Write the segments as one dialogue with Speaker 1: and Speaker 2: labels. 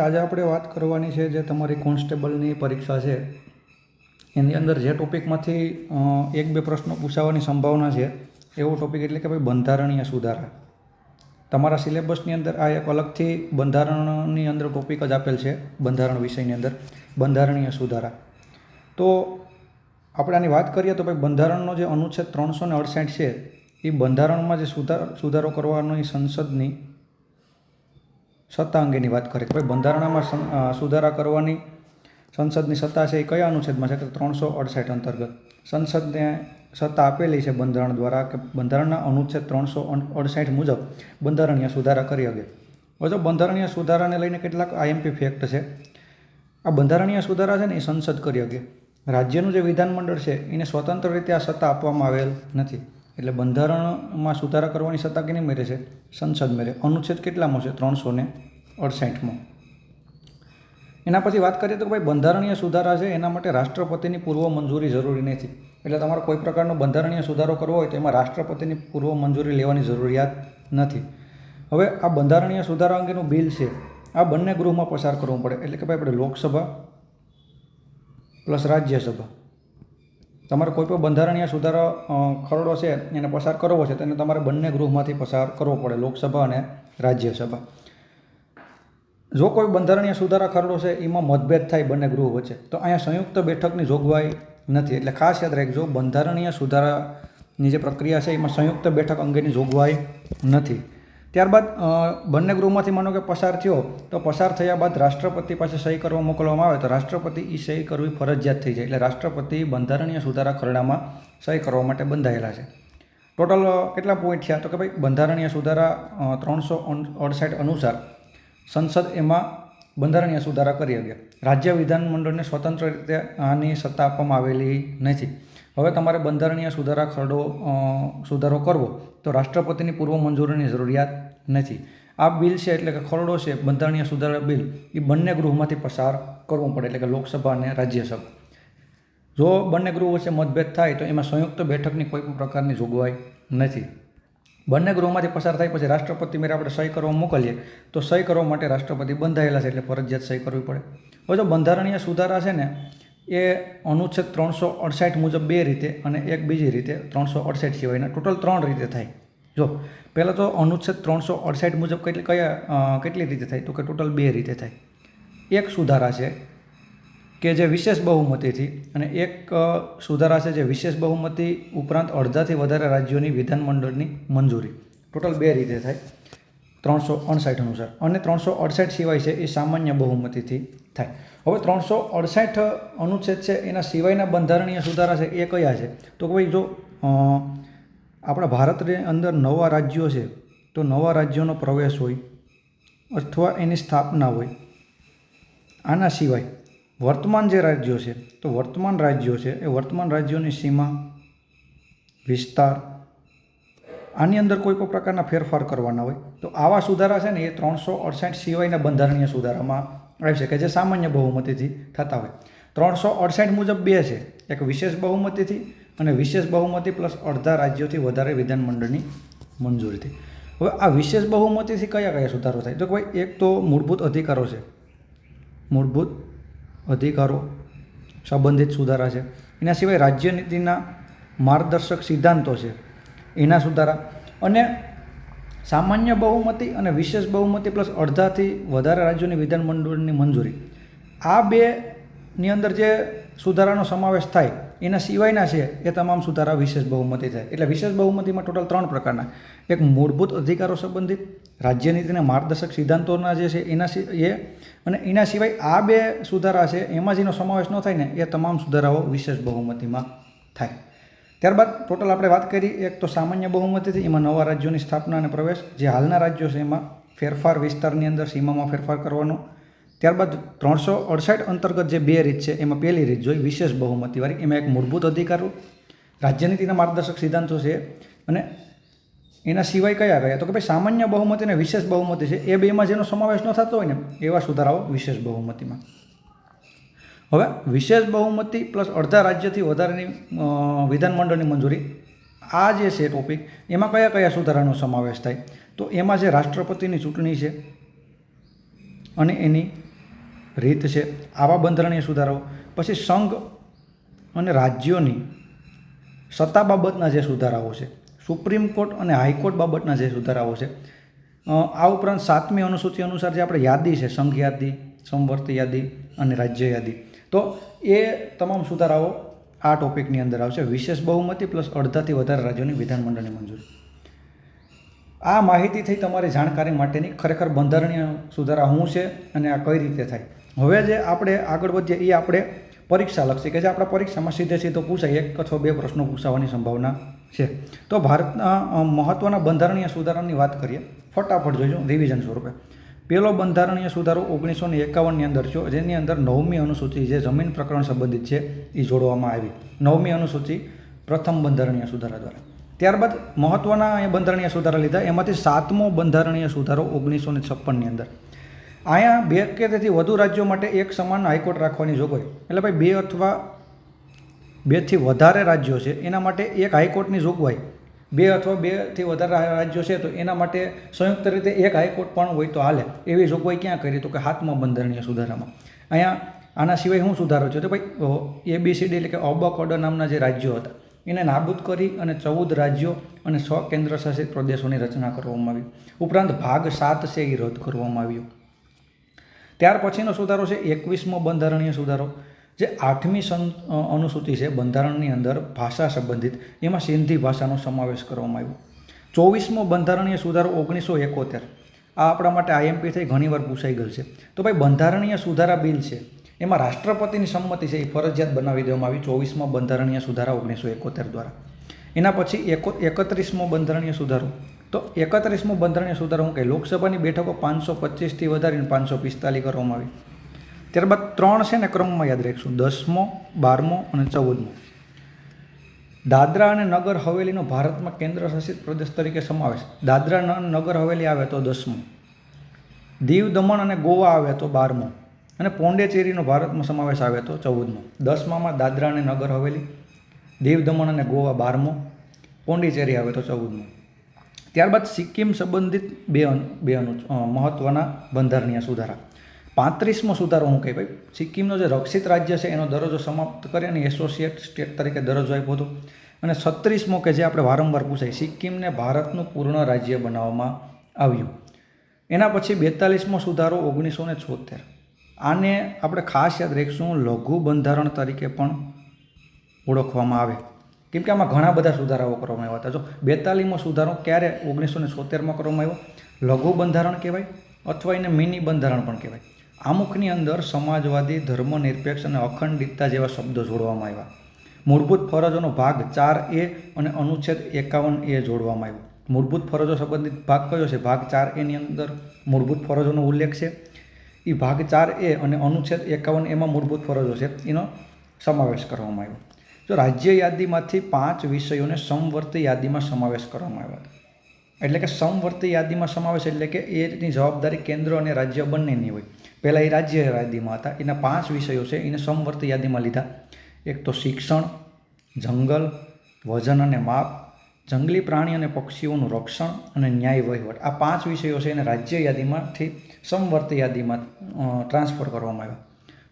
Speaker 1: આજે આપણે વાત કરવાની છે જે તમારી કોન્સ્ટેબલની પરીક્ષા છે. એની અંદર જે ટોપિકમાંથી એક બે પ્રશ્નો પૂછાવાની સંભાવના છે. એવો ટોપિક એટલે કે ભાઈ બંધારણીય સુધારા. તમારા સિલેબસની અંદર આ એક અલગથી બંધારણની અંદર ટોપિક જ આપેલ છે, બંધારણ વિષયની અંદર, બંધારણીય સુધારા. તો આપણે આની વાત કરીએ તો ભાઈ બંધારણનો જે અનુચ્છેદ ત્રણસો ને અડસઠ છે, એ બંધારણમાં જે સુધાર, સુધારો કરવાનો એ સંસદની સત્તા અંગેની વાત કરીએ તો ભાઈ, બંધારણમાં સુધારા કરવાની સંસદની સત્તા છે એ કયા અનુચ્છેદમાં છે? કે ત્રણસો અડસઠ અંતર્ગત. સંસદને સત્તા આપેલી છે બંધારણ દ્વારા કે બંધારણના અનુચ્છેદ ત્રણસો અડસઠ મુજબ બંધારણીય સુધારા કરી શકે. હવે બંધારણીય સુધારાને લઈને કેટલાક આઈએમપી ફેક્ટ છે. આ બંધારણીય સુધારા છે ને એ સંસદ કરી શકે. રાજ્યનું જે વિધાનમંડળ છે, એને સ્વતંત્ર રીતે આ સત્તા આપવામાં આવેલ નથી. એટલે બંધારણમાં સુધારા કરવાની સત્તા કેની મેળે છે? સંસદ મેળે. અનુચ્છેદ કેટલામાં છે? ત્રણસો ને અડસાઠમાં. એના પછી વાત કરીએ તો ભાઈ બંધારણીય સુધારા છે, એના માટે રાષ્ટ્રપતિની પૂર્વ મંજૂરી જરૂરી નથી. એટલે તમારે કોઈ પ્રકારનો બંધારણીય સુધારો કરવો હોય તો એમાં રાષ્ટ્રપતિની પૂર્વ મંજૂરી લેવાની જરૂરિયાત નથી. હવે આ બંધારણીય સુધારા અંગેનું બિલ છે, આ બંને ગૃહમાં પસાર કરવું પડે. એટલે કે ભાઈ આપણે લોકસભા પ્લસ રાજ્યસભા. તમારે કોઈ પણ બંધારણીય સુધારો ખરડો છે, એને પસાર કરવો છે તેને તમારે બંને ગૃહમાંથી પસાર કરવો પડે, લોકસભા અને રાજ્યસભા. જો કોઈ બંધારણીય સુધારા ખરડો છે, એમાં મતભેદ થાય બંને ગૃહ વચ્ચે, તો અહીંયા સંયુક્ત બેઠકની જોગવાઈ નથી. એટલે ખાસ યાદ રાખજો, બંધારણીય સુધારાની જે પ્રક્રિયા છે, એમાં સંયુક્ત બેઠક અંગેની જોગવાઈ નથી. ત્યારબાદ બંને ગૃહમાંથી માનો કે પસાર થયો, તો પસાર થયા બાદ રાષ્ટ્રપતિ પાસે સહી કરવા મોકલવામાં આવે, તો રાષ્ટ્રપતિ એ સહી કરવી ફરજિયાત થઈ જાય. એટલે રાષ્ટ્રપતિ બંધારણીય સુધારા ખરડામાં સહી કરવા માટે બંધાયેલા છે. ટોટલ કેટલા પોઈન્ટ થયા? તો કે ભાઈ, બંધારણીય સુધારા ત્રણસો અડસાઠ અનુસાર સંસદ એમાં બંધારણીય સુધારા કરી શકે રાજ્ય વિધાનમંડળને સ્વતંત્ર રીતે આની સત્તા આપવામાં આવેલી નથી. હવે તમારે બંધારણીય સુધારા ખરડો સુધારો કરવો, તો રાષ્ટ્રપતિની પૂર્વ મંજૂરીની જરૂરિયાત નથી. આ બિલ છે એટલે કે ખરડો છે, બંધારણીય સુધારા બિલ, એ બંને ગૃહમાંથી પસાર કરવું પડે, એટલે કે લોકસભા અને રાજ્યસભા. જો બંને ગૃહ વચ્ચે મતભેદ થાય, તો એમાં સંયુક્ત બેઠકની કોઈ પણ પ્રકારની જોગવાઈ નથી. બંને ગૃહમાંથી પસાર થાય પછી રાષ્ટ્રપતિ મેરે આપણે સહી કરવા મોકલીએ, તો સહી કરવા માટે રાષ્ટ્રપતિ બંધાયેલા છે, એટલે ફરજિયાત સહી કરવી પડે. હવે જો બંધારણીય સુધારા છે ને એ અનુચ્છેદ ત્રણસો અડસાઠ મુજબ બે રીતે અને એક બીજી રીતે ત્રણસો અડસાઠ સિવાયના. ટોટલ ત્રણ રીતે થાય. જો, પહેલાં તો અનુચ્છેદ ત્રણસો અડસાઠ મુજબ કેટલી, કયા કેટલી રીતે થાય? તો કે ટોટલ બે રીતે થાય. એક સુધારા છે કે જે વિશેષ બહુમતીથી અને એક સુધારા છે જે વિશેષ બહુમતી ઉપરાંત અડધાથી વધારે રાજ્યોની વિધાનમંડળની મંજૂરી. ટોટલ બે રીતે થાય. ત્રણસો અડસાઠ અનુસાર. અને ત્રણસો અડસાઠ સિવાય છે એ સામાન્ય બહુમતીથી થાય. હવે ત્રણસો અડસાઠ અનુચ્છેદ છે, એના સિવાયના બંધારણીય સુધારા છે, એ કયા છે? તો ભાઈ જો આપણા ભારતની અંદર નવા રાજ્યો છે, તો નવા રાજ્યોનો પ્રવેશ હોય અથવા એની સ્થાપના હોય, આના સિવાય વર્તમાન જે રાજ્યો છે, તો વર્તમાન રાજ્યો છે, એ વર્તમાન રાજ્યોની સીમા, વિસ્તાર, આની અંદર કોઈ પણ પ્રકારના ફેરફાર કરવાના હોય, તો આવા સુધારા છે ને એ ત્રણસો અડસાઠ સિવાયના બંધારણીય સુધારામાં આવી શકે જે સામાન્ય બહુમતીથી થતા હોય. ત્રણસો અડસઠ મુજબ બે છે. એક વિશેષ બહુમતીથી અને વિશેષ બહુમતી પ્લસ અડધા રાજ્યોથી વધારે વિધાનમંડળની મંજૂરીથી. હવે આ વિશેષ બહુમતીથી કયા કયા સુધારો થાય? તો ભાઈ, એક તો મૂળભૂત અધિકારો છે. મૂળભૂત અધિકારો સંબંધિત સુધારા છે. એના સિવાય રાજ્યનીતિના માર્ગદર્શક સિદ્ધાંતો છે. એના સુધારા. અને સામાન્ય બહુમતી અને વિશેષ બહુમતી પ્લસ અડધાથી વધારે રાજ્યોની વિધાનમંડળની મંજૂરી. આ બેની અંદર જે સુધારાનો સમાવેશ થાય, એના સિવાયના છે એ તમામ સુધારા વિશેષ બહુમતી થાય. એટલે વિશેષ બહુમતીમાં ટોટલ ત્રણ પ્રકારના. એક મૂળભૂત અધિકારો સંબંધિત રાજ્યનીતિના માર્ગદર્શક સિદ્ધાંતોના જે છે એના એ, અને એના સિવાય આ બે સુધારા છે, એમાં જેનો સમાવેશ ન થાય ને, એ તમામ સુધારાઓ વિશેષ બહુમતીમાં થાય. ત્યારબાદ ટોટલ આપણે વાત કરી એક તો સામાન્ય બહુમતીથી એમાં નવા રાજ્યોની સ્થાપના અને પ્રવેશ. જે હાલના રાજ્યો છે એમાં ફેરફાર વિસ્તારની અંદર સીમામાં ફેરફાર કરવાનો. ત્યારબાદ ત્રણસો અડસઠ અંતર્ગત જે બે રીત છે, એમાં પહેલી રીત જોઈ વિશેષ બહુમતીવાળી એમાં એક મૂળભૂત અધિકારો રાજ્યનીતિના માર્ગદર્શક સિદ્ધાંતો છે. અને એના સિવાય કયા કયા તો કે ભાઈ સામાન્ય બહુમતી અને વિશેષ બહુમતી છે, એ બેમાં જેનો સમાવેશ ન થતો હોય ને, એવા સુધારાઓ વિશેષ બહુમતીમાં. હવે વિશેષ બહુમતી પ્લસ અડધા રાજ્યથી વધારેની વિધાનમંડળની મંજૂરી. આ જે છે ટોપિક એમાં કયા કયા સુધારાનો સમાવેશ થાય? તો એમાં જે રાષ્ટ્રપતિની ચૂંટણી છે અને એની રીત છે, આવા બંધારણીય સુધારાઓ. પછી સંઘ અને રાજ્યોની સત્તા બાબતના જે સુધારાઓ છે, સુપ્રીમ કોર્ટ અને હાઈકોર્ટ બાબતના જે સુધારાઓ છે આ ઉપરાંત સાતમી અનુસૂચિ અનુસાર જે આપણે યાદી છે, સંઘ યાદી, સંવર્ત યાદી અને રાજ્ય યાદી તો એ તમામ સુધારાઓ આ ટોપિકની અંદર આવશે. વિશેષ બહુમતી પ્લસ અડધાથી વધારે રાજ્યોની વિધાનમંડળની મંજૂરી. આ માહિતીથી તમારી જાણકારી માટેની. ખરેખર બંધારણીય સુધારા શું છે અને આ કઈ રીતે થાય? હવે જે આપણે આગળ વધીએ એ આપણે પરીક્ષા લક્ષી કે જે આપણા પરીક્ષામાં સીધે સીધો પૂછાય, એક અથવા બે પ્રશ્નો પૂછાવાની સંભાવના છે. તો ભારતના મહત્ત્વના બંધારણીય સુધારાની વાત કરીએ. ફટાફટ જોઈજો રિવિઝન સ્વરૂપે. પહેલો બંધારણીય સુધારો ઓગણીસો ને એકાવનની અંદર થયો, જેની અંદર નવમી અનુસૂચિ જે જમીન પ્રકરણ સંબંધિત છે એ જોડવામાં આવી. નવમી અનુસૂચિ પ્રથમ બંધારણીય સુધારા દ્વારા. ત્યારબાદ મહત્ત્વના અહીંયા બંધારણીય સુધારા લીધા, એમાંથી સાતમો બંધારણીય સુધારો ઓગણીસો ને છપ્પનની અંદર. અહીંયા બે કે તેથી વધુ રાજ્યો માટે એક સમાન હાઈકોર્ટ રાખવાની જોગવાઈ. એટલે ભાઈ બે અથવા બેથી વધારે રાજ્યો છે, એના માટે એક હાઈકોર્ટની જોગવાઈ. બે અથવા બેથી વધારે રાજ્યો છે, તો એના માટે સંયુક્ત રીતે એક હાઈકોર્ટ પણ હોય તો હાલે. એવી જોગવાઈ ક્યાં કરી? તો કે હાથમાં બંધારણીય સુધારામાં. અહીંયા આના સિવાય શું સુધારો છે? તો ભાઈ એબીસીડી એટલે કે અબકોડ નામના જે રાજ્યો હતા, એને નાબૂદ કરી અને ચૌદ રાજ્યો અને છ કેન્દ્ર શાસિત પ્રદેશોની રચના કરવામાં આવી. ઉપરાંત ભાગ સાત છે એ રદ કરવામાં આવ્યો. ત્યાર પછીનો સુધારો છે, એકવીસમો બંધારણીય સુધારો. જે આઠમી સં અનુસૂચિ છે બંધારણની અંદર ભાષા સંબંધિત, એમાં સિંધી ભાષાનો સમાવેશ કરવામાં આવ્યો. ચોવીસમો બંધારણીય સુધારો ઓગણીસો એકોતેર. આ આપણા માટે આઈએમપી થઈ ઘણીવાર પૂછાઈ ગયેલ છે. તો ભાઈ બંધારણીય સુધારા બિલ છે, એમાં રાષ્ટ્રપતિની સંમતિ છે એ ફરજિયાત બનાવી દેવામાં આવી ચોવીસમો બંધારણીય સુધારા ઓગણીસો એકોતેર દ્વારા. એના પછી એકો, એકત્રીસમો બંધારણીય સુધારો. તો એકત્રીસમો બંધારણીય સુધારો હું કહે, લોકસભાની બેઠકો પાંચસો પચીસથી વધારીને પાંચસો પિસ્તાલીસ કરવામાં આવી. ત્યારબાદ ત્રણ છે ને ક્રમમાં યાદ રાખીશું. દસમો, બારમો અને ચૌદમો. દાદરા અને નગર હવેલીનો ભારતમાં કેન્દ્ર શાસિત પ્રદેશ તરીકે સમાવેશ. દાદરા નગર હવેલી આવે તો દસમો. દીવ દમણ અને ગોવા આવે તો બારમો. અને પોંડેચેરીનો ભારતમાં સમાવેશ આવે તો ચૌદમો. દસમામાં દાદરા અને નગર હવેલી, દીવ દમણ અને ગોવા બારમો, પોંડિચેરી આવે તો ચૌદમો. ત્યારબાદ સિક્કિમ સંબંધિત બે બે મહત્ત્વના બંધારણીય સુધારા. પાંત્રીસમો સુધારો હું કહે ભાઈ, સિક્કિમનો જે રક્ષિત રાજ્ય છે, એનો દરજ્જો સમાપ્ત કરી અને એસોસિએટ સ્ટેટ તરીકે દરજ્જો આપ્યો હતો. અને છત્રીસમો કે જે આપણે વારંવાર પૂછાય, સિક્કિમને ભારતનું પૂર્ણ રાજ્ય બનાવવામાં આવ્યું. એના પછી બેતાલીસમો સુધારો ઓગણીસો ને છોતેર આને આપણે ખાસ યાદ રાખીશું, લઘુ બંધારણ તરીકે પણ ઓળખવામાં આવે. કેમ કે આમાં ઘણા બધા સુધારાઓ કરવામાં આવ્યા હતા. જો બેતાલીમો સુધારો ક્યારે ઓગણીસો ને છોતેરમાં કરવામાં આવ્યો? લઘુ બંધારણ કહેવાય અથવા એને મિની બંધારણ પણ કહેવાય. આમુખની અંદર સમાજવાદી, ધર્મનિરપેક્ષ અને અખંડિતતા જેવા શબ્દો જોડવામાં આવ્યા. મૂળભૂત ફરજોનો ભાગ ચાર એ અને અનુચ્છેદ એકાવન એ જોડવામાં આવ્યો. મૂળભૂત ફરજો સંબંધિત ભાગ કયો છે? ભાગ ચાર એની અંદર મૂળભૂત ફરજોનો ઉલ્લેખ છે. એ ભાગ ચાર એ અને અનુચ્છેદ એકાવન એમાં મૂળભૂત ફરજો છે. એનો સમાવેશ કરવામાં આવ્યો. જો રાજ્ય યાદીમાંથી પાંચ વિષયોને સમવર્તી યાદીમાં સમાવેશ કરવામાં આવ્યા. એટલે કે સમવર્તી યાદીમાં સમાવેશ એટલે કે એની જવાબદારી કેન્દ્ર અને રાજ્ય બંનેની હોય. પહેલાં એ રાજ્ય યાદીમાં હતા. એના પાંચ વિષયો છે. એને સમવર્ત યાદીમાં લીધા. એક તો શિક્ષણ, જંગલ, વજન અને માપ, જંગલી પ્રાણી અને પક્ષીઓનું રક્ષણ અને ન્યાય વહીવટ. આ પાંચ વિષયો છે એને રાજ્ય યાદીમાંથી સમવર્ત યાદીમાં ટ્રાન્સફર કરવામાં આવ્યો.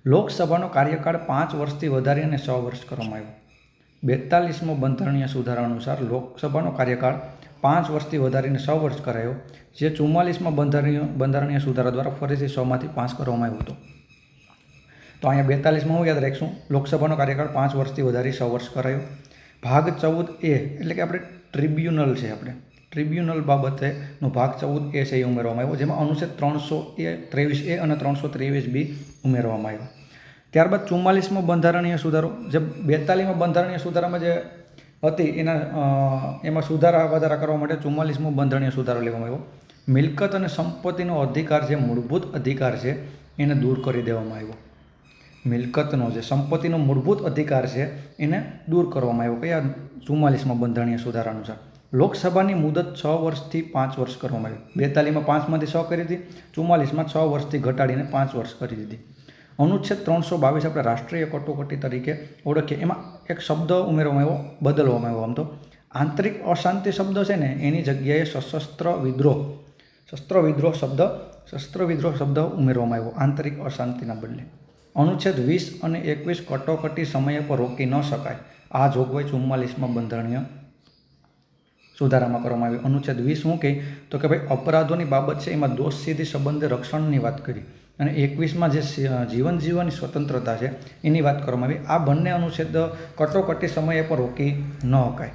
Speaker 1: લોકસભાનો કાર્યકાળ પાંચ વર્ષથી વધારી અને છ વર્ષ કરવામાં આવ્યો. બેતાલીસમો બંધારણીય સુધારા અનુસાર લોકસભાનો કાર્યકાળ પાંચ વર્ષથી વધારીને સો વર્ષ કરાયો, જે ચુમ્માલીસમાં બંધારણીય બંધારણીય સુધારા દ્વારા ફરીથી સોમાંથી પાંચ કરવામાં આવ્યો હતો. તો અહીંયા બેતાલીસમાં હું યાદ રાખીશું, લોકસભાનો કાર્યકાળ પાંચ વર્ષથી વધારી સો વર્ષ કરાયો. ભાગ ચૌદ એ, એટલે કે આપણે ટ્રિબ્યુનલ છે આપણે. ટ્રિબ્યુનલ બાબતેનો ભાગ ચૌદ એ છે એ ઉમેરવામાં આવ્યો, જેમાં અનુચ્છેદ ત્રણસો એ, ત્રેવીસ એ અને ત્રણસો ત્રેવીસ બી ઉમેરવામાં આવ્યો. ત્યારબાદ ચુમ્માલીસમાં બંધારણીય સુધારો, જે બેતાલીસમાં બંધારણીય સુધારામાં જે હતી. એના એમાં સુધારા વધારા કરવા માટે ચુમ્માલીસમો બંધારણીય સુધારો લેવામાં આવ્યો. મિલકત અને સંપત્તિનો અધિકાર જે મૂળભૂત અધિકાર છે, એને દૂર કરી દેવામાં આવ્યો. મિલકતનો જે સંપત્તિનો મૂળભૂત અધિકાર છે, એને દૂર કરવામાં આવ્યો. કયા? ચુમ્માલીસમાં બંધારણીય સુધારા અનુસાર. લોકસભાની મુદત છ વર્ષથી પાંચ વર્ષ કરવામાં આવી. બેતાલીસમાં પાંચમાંથી છ કરી હતી ચુમ્માલીસમાં છ વર્ષથી ઘટાડીને પાંચ વર્ષ કરી દીધી. અનુચ્છેદ ત્રણસો બાવીસ આપણે રાષ્ટ્રીય કટોકટી તરીકે ઓળખીએ. એમાં એક શબ્દ ઉમેરવામાં આવ્યો, બદલવામાં આવ્યો આમ તો. આંતરિક અશાંતિ શબ્દ છે ને, એની જગ્યાએ સશસ્ત્ર વિદ્રોહ, શસ્ત્ર વિદ્રોહ શબ્દ, શસ્ત્ર વિદ્રોહ શબ્દ ઉમેરવામાં આવ્યો, આંતરિક અશાંતિના બદલે. અનુચ્છેદ વીસ અને એકવીસ કટોકટી સમય પર રોકી ન શકાય. આ જોગવાઈ ચુમ્માલીસમાં બંધારણીય સુધારામાં કરવામાં આવ્યું અનુચ્છેદ વીસ શું કહે? તો કે ભાઈ, અપરાધોની બાબત છે, એમાં દોષ સીધી સંબંધે રક્ષણની વાત કરી. અને એકવીસમાં જે જીવન જીવવાની સ્વતંત્રતા છે, એની વાત કરવામાં આવી. આ બંને અનુચ્છેદ કટોકટી સમયે પર રોકી ન શકાય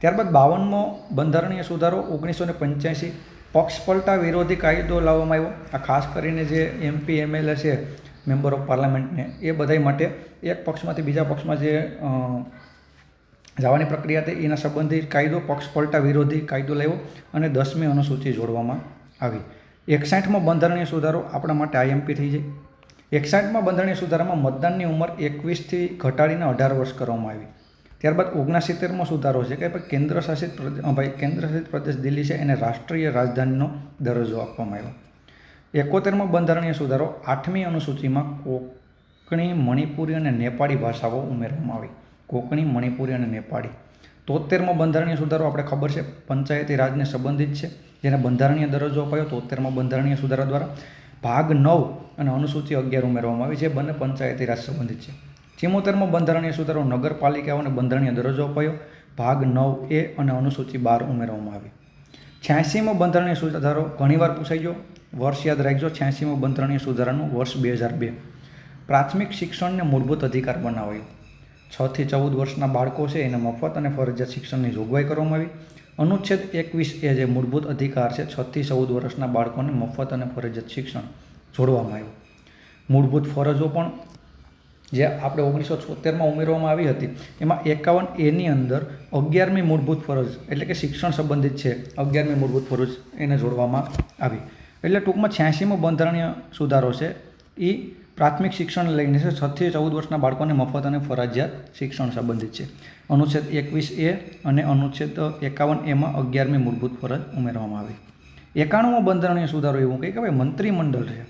Speaker 1: ત્યારબાદ બાવનમો બંધારણીય સુધારો ઓગણીસો ને પંચ્યાસી. પક્ષપલટા વિરોધી કાયદો લાવવામાં આવ્યો. આ ખાસ કરીને જે એમપી, એમએલએ છે, મેમ્બર ઓફ પાર્લામેન્ટને, એ બધાય માટે એક પક્ષમાંથી બીજા પક્ષમાં જે જવાની પ્રક્રિયા હતી, એના સંબંધિત કાયદો પક્ષપલટા વિરોધી કાયદો લાવ્યો અને દસમી અનુસૂચિ જોડવામાં આવી. એકસાઠમો બંધારણીય સુધારો આપણા માટે આઈએમપી થઈ જાય. એકસાઠમાં બંધારણીય સુધારામાં મતદાનની ઉંમર એકવીસથી ઘટાડીને અઢાર વર્ષ કરવામાં આવી. ત્યારબાદ ઓગણસિત્તેરમો સુધારો છે કે ભાઈ કેન્દ્ર શાસિત ભાઈ કેન્દ્ર શાસિત પ્રદેશ દિલ્હી છે એને રાષ્ટ્રીય રાજધાનીનો દરજ્જો આપવામાં આવ્યો. એકોતેરમો બંધારણીય સુધારો આઠમી અનુસૂચિમાં કોકણી, મણિપુરી અને નેપાળી ભાષાઓ ઉમેરવામાં આવી. કોકણી, મણિપુરી અને નેપાળી. તોતેરમો બંધારણીય સુધારો આપણે ખબર છે. પંચાયતી રાજને સંબંધિત છે. જેને બંધારણીય દરજ્જો અપાયો, તોતેરમો બંધારણીય સુધારા દ્વારા ભાગ નવ અને અનુસૂચિ અગિયાર ઉમેરવામાં આવી છે. બંને પંચાયતી રાજ સંબંધિત છે. ચિમોતેરમો બંધારણીય સુધારો નગરપાલિકાઓને બંધારણીય દરજ્જો અપાયો. ભાગ નવ એ અને અનુસૂચિ બાર ઉમેરવામાં આવી. છ્યાસીમો બંધારણીય સુધારો ઘણીવાર પૂછાઈ ગયો. વર્ષ યાદ રાખજો, છ્યાસીમો બંધારણીય સુધારાનું વર્ષ બે હજાર બે. પ્રાથમિક શિક્ષણને મૂળભૂત અધિકાર બનાવાયો. છથી ચૌદ વર્ષના બાળકો છે, એને મફત અને ફરજિયાત શિક્ષણની જોગવાઈ કરવામાં આવી. અનુચ્છેદ એકવીસ એ જે મૂળભૂત અધિકાર છે છથી ચૌદ વર્ષના બાળકોને મફત અને ફરજિયાત શિક્ષણ જોડવામાં આવ્યું. મૂળભૂત ફરજો પણ જે આપણે ઓગણીસો છોતેરમાં ઉમેરવામાં આવી હતી, એમાં એકાવન એની અંદર અગિયારમી મૂળભૂત ફરજ એટલે કે શિક્ષણ સંબંધિત છે, અગિયારમી મૂળભૂત ફરજ એને જોડવામાં આવી. એટલે ટૂંકમાં છ્યાસીમો બંધારણીય સુધારો છે એ પ્રાથમિક શિક્ષણ લઈને છે છથી ચૌદ વર્ષના બાળકોને મફત અને ફરજિયાત શિક્ષણ સંબંધિત છે. અનુચ્છેદ એકવીસ એ અને અનુચ્છેદ એકાવન એમાં અગિયારમી મૂળભૂત ફરજ ઉમેરવામાં આવી. એકાણુંમો બંધારણીય સુધારો એવું કહે કે ભાઈ મંત્રીમંડળ છે.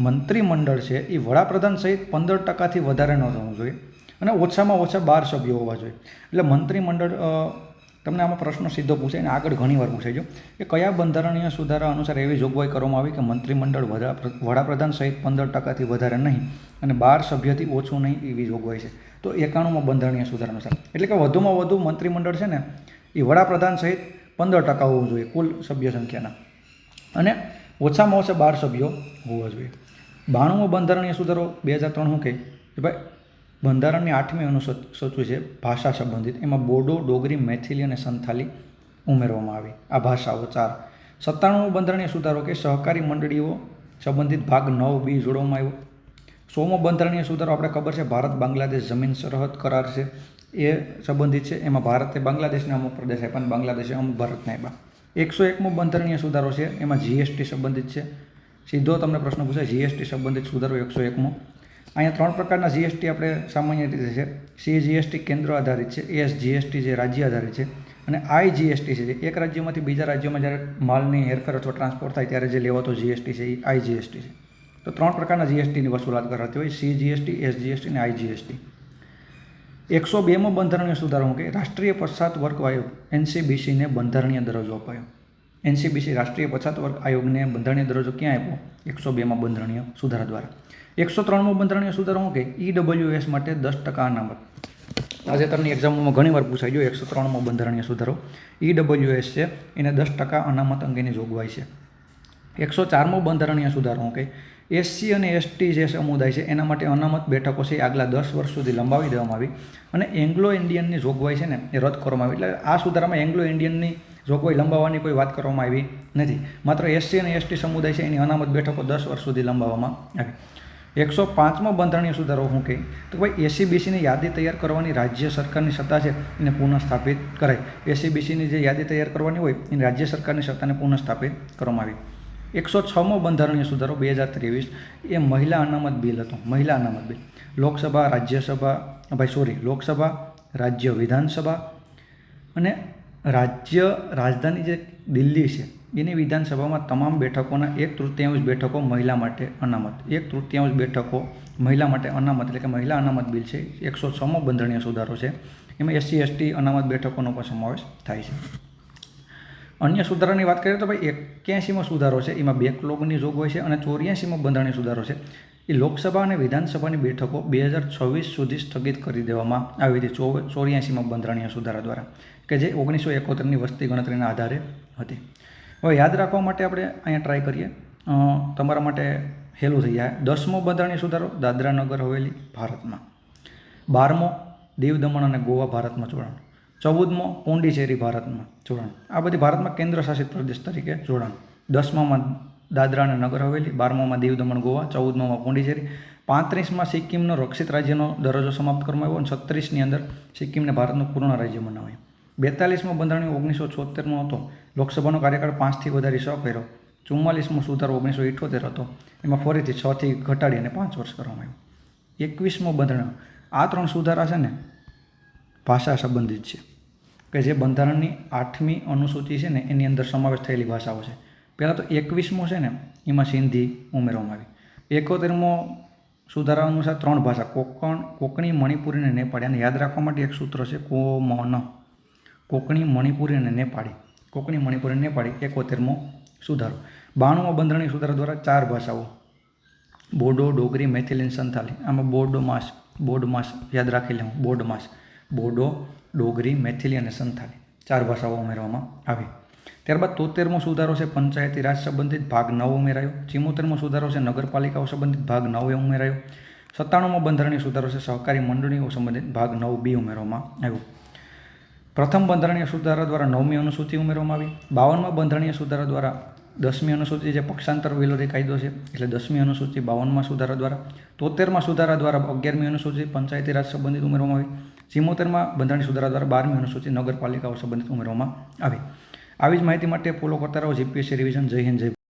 Speaker 1: મંત્રીમંડળ છે એ વડાપ્રધાન સહિત પંદર ટકાથી વધારે ન થવું જોઈએ અને ઓછામાં ઓછા બાર સભ્યો હોવા જોઈએ. એટલે મંત્રીમંડળ તમને આમાં પ્રશ્ન સીધો પૂછાય અને આગળ ઘણીવાર પૂછાઈ છે. કે કયા બંધારણીય સુધારા અનુસાર એવી જોગવાઈ કરવામાં આવી કે મંત્રીમંડળ વડા- વડાપ્રધાન સહિત પંદર ટકાથી વધારે નહીં અને બાર સભ્યથી ઓછું નહીં એવી જોગવાઈ છે. તો એકાણુંમાં બંધારણીય સુધારા અનુસાર. એટલે કે વધુમાં વધુ મંત્રીમંડળ છે ને, એ વડાપ્રધાન સહિત પંદર ટકા હોવું જોઈએ કુલ સભ્ય સંખ્યાના. અને ઓછામાં ઓછા બાર સભ્યો હોવા જોઈએ. બાણુંમાં બંધારણીય સુધારો બે હજાર ત્રણ કહે? કે ભાઈ બંધારણની આઠમી અનુસૂચિ છે, ભાષા સંબંધિત. એમાં બોડો, ડોગરી, મેથિલી અને સંથાલી ઉમેરવામાં આવી. આ ભાષાઓ ચાર. સત્તાણુંમો બંધારણીય સુધારો કે સહકારી મંડળીઓ સંબંધિત ભાગ નવ બી જોડવામાં આવ્યો. સોમો બંધારણીય સુધારો આપણે ખબર છે, ભારત, બાંગ્લાદેશ જમીન સરહદ કરાર છે. એ સંબંધિત છે. એમાં ભારતે બાંગ્લાદેશને અમુક પ્રદેશ આપ્યા અને બાંગ્લાદેશે અમુક ભારતને આપ્યા. એકસો એકમો બંધારણીય સુધારો છે. એમાં જીએસટી સંબંધિત છે. સીધો તમને પ્રશ્ન પૂછાય જીએસટી સંબંધિત સુધારો એકસો એકમો. અહીંયા ત્રણ પ્રકારના જીએસટી આપણે સામાન્ય રીતે છે સી જીએસટી કેન્દ્ર આધારિત છે એસ જીએસટી જે રાજ્ય આધારિત છે અને આઈ જીએસટી છે એક રાજ્યમાંથી બીજા રાજ્યમાં જ્યારે માલની હેરફેર અથવા ટ્રાન્સપોર્ટ થાય ત્યારે જે લેવાતો જીએસટી છે એ આઈ જીએસટી છે તો ત્રણ પ્રકારના જીએસટીની વસૂલાત કરાતી હોય સી જીએસટી એસ જીએસટી અને આઈ જીએસટી એકસો બેમો બંધારણીય સુધારો કે રાષ્ટ્રીય પછાત વર્ગ આયોગ એનસીબીસીને બંધારણીય દરજ્જો અપાયો એનસીબીસી રાષ્ટ્રીય પછાત વર્ગ આયોગને બંધારણીય દરજ્જો ક્યાં આપ્યો એકસો બેમાં બંધારણીય સુધારા દ્વારા એકસો ત્રણમો બંધારણીય સુધારો શું કે ઈડબ્લ્યુએસ માટે દસ ટકા અનામત. તાજેતરની એક્ઝામમાં ઘણીવાર પૂછાઈ ગયો એકસો ત્રણમો બંધારણીય સુધારો ઈડબ્લ્યુએસ છે, એને દસ ટકા અનામત અંગેની જોગવાઈ છે. એકસો ચારમો બંધારણીય સુધારો કે એસસી અને એસટી જે સમુદાય છે, એના માટે અનામત બેઠકો છે આગલા દસ વર્ષ સુધી લંબાવી દેવામાં આવી અને એંગ્લો ઇન્ડિયનની જોગવાઈ છે ને એ રદ કરવામાં આવી. એટલે આ સુધારામાં એંગ્લો ઇન્ડિયનની જોગવાઈ લંબાવવાની કોઈ વાત કરવામાં આવી નથી. માત્ર એસસી અને એસટી સમુદાય છે, એની અનામત બેઠકો દસ વર્ષ સુધી લંબાવવામાં આવી. એકસો પાંચમો બંધારણીય સુધારો શું કહે? તો ભાઈ એસીબીસીની યાદી તૈયાર કરવાની રાજ્ય સરકારની સત્તા છે, એને પુનઃસ્થાપિત કરાય. એસીબીસીની જે યાદી તૈયાર કરવાની હોય, એની રાજ્ય સરકારની સત્તાને પુનઃસ્થાપિત કરવામાં આવી. એકસો છમો બંધારણીય સુધારો બે હજાર ત્રેવીસ, એ મહિલા અનામત બિલ હતો, મહિલા અનામત બિલ. લોકસભા, રાજ્યસભા ભાઈ સોરી લોકસભા, રાજ્ય વિધાનસભા અને રાજ્ય રાજધાની જે દિલ્હી છે એની વિધાનસભામાં તમામ બેઠકોના એક તૃતીયાંશ બેઠકો મહિલા માટે અનામત. એક તૃતીયાંશ બેઠકો મહિલા માટે અનામત એટલે કે મહિલા અનામત બિલ છે. એકસો છમો બંધારણીય સુધારો છે. એમાં એસસી, એસટી અનામત બેઠકોનો પણ સમાવેશ થાય છે. અન્ય સુધારાની વાત કરીએ તો ભાઈ એક્યાસીમાં સુધારો છે. એમાં બેકલોગની જોગવાઈ છે અને ચોર્યાસીમાં બંધારણીય સુધારો છે. એ લોકસભા અને વિધાનસભાની બેઠકો બે હજાર છવ્વીસ સુધી સ્થગિત કરી દેવામાં આવી હતી ચો ચોર્યાસીમાં બંધારણીય સુધારા દ્વારા, કે જે ઓગણીસો એકોતેરની વસ્તી ગણતરીના આધારે હતી. હવે યાદ રાખવા માટે આપણે અહીંયા ટ્રાય કરીએ. તમારા માટે હેલું થઈ જાય. દસમો બંધારણીય સુધારો. દાદરા નગર હવેલી, ભારતમાં. બારમો દીવ દમણ અને ગોવા ભારતમાં જોડાણ. ચૌદમો પોંડિચેરી ભારતમાં જોડાણ. આ બધી ભારતમાં કેન્દ્ર શાસિત પ્રદેશ તરીકે જોડાણ. દસમામાં દાદરા અને નગર હવેલી, બારમામાં દીવ દમણ ગોવા, ચૌદમામાં પોંડિચેરી. પાંત્રીસમાં સિક્કિમનો રક્ષિત રાજ્યનો દરજ્જો સમાપ્ત કરવામાં આવ્યો અને છત્રીસની અંદર સિક્કિમને ભારતનું પૂર્ણ રાજ્ય બનાવાયું. બેતાલીસમાં બંધારણીય ઓગણીસો છોતેરનો હતો. લોકસભાનો કાર્યકાળ પાંચથી વધારી છ કર્યો ચુમ્માલીસમો સુધારો ઓગણીસો ઇઠોતેર હતો. એમાં ફરીથી છથી ઘટાડી અને પાંચ વર્ષ કરવામાં આવ્યું. એકવીસમો બંધારણ. આ ત્રણ સુધારા છે ને, ભાષા સંબંધિત છે. કે જે બંધારણની આઠમી અનુસૂચિ છે ને, એની અંદર સમાવેશ થયેલી ભાષાઓ છે. પહેલાં તો એકવીસમો છે ને, એમાં સિંધી ઉમેરવામાં આવી. એકોતેરમો સુધારા અનુસાર ત્રણ ભાષા, કોકણ, કોકણી, મણિપુરી અને નેપાળી. અને યાદ રાખવા માટે એક સૂત્ર છે, કોમન. કોકણી મણિપુરી અને નેપાળી. કોકણી મણિપુરી અને નેપાળી એકોતેરમો સુધારો. બાણુંમો બંધારણીય સુધારા દ્વારા ચાર ભાષાઓ. બોડો, ડોગરી મૈથિલી અને સંથાલી. આમાં બોડો માસ, બોડ માસ યાદ રાખી લેવું. બોડ માસ. બોડો, ડોગરી, મૈથિલી અને સંથાલી. ચાર ભાષાઓ ઉમેરવામાં આવી. ત્યારબાદ તોતેરમો સુધારો છે પંચાયતી રાજ સંબંધિત ભાગ નવ ઉમેરાયો. ચિમોતેરમો સુધારો છે નગરપાલિકાઓ સંબંધિત ભાગ નવે ઉમેરાયો. સત્તાણુંમો બંધારણીય સુધારો છે સહકારી મંડળીઓ સંબંધિત ભાગ નવ બી ઉમેરવામાં આવ્યો. પ્રથમ બંધારણીય સુધારા દ્વારા નવમી અનુસૂચિ ઉમેરવામાં આવી. બાવનમાં બંધારણીય સુધારા દ્વારા દસમી અનુસૂચિ જે પક્ષાંતર વિરોધી કાયદો છે, એટલે દસમી અનુસૂચિ બાવનમાં સુધારા દ્વારા. તોતેરમાં સુધારા દ્વારા અગિયારમી અનુસૂચિ પંચાયતી રાજ સંબંધિત ઉમેરવામાં આવી. ચિમોતેરમાં બંધારણીય સુધારા દ્વારા બારમી અનુસૂચિ નગરપાલિકાઓ સંબંધિત ઉમેરવામાં આવી. આવી જ માહિતી માટે ફોલો કરતા રહો જીપીએસસી રિવિઝન. જય હિન્દ, જય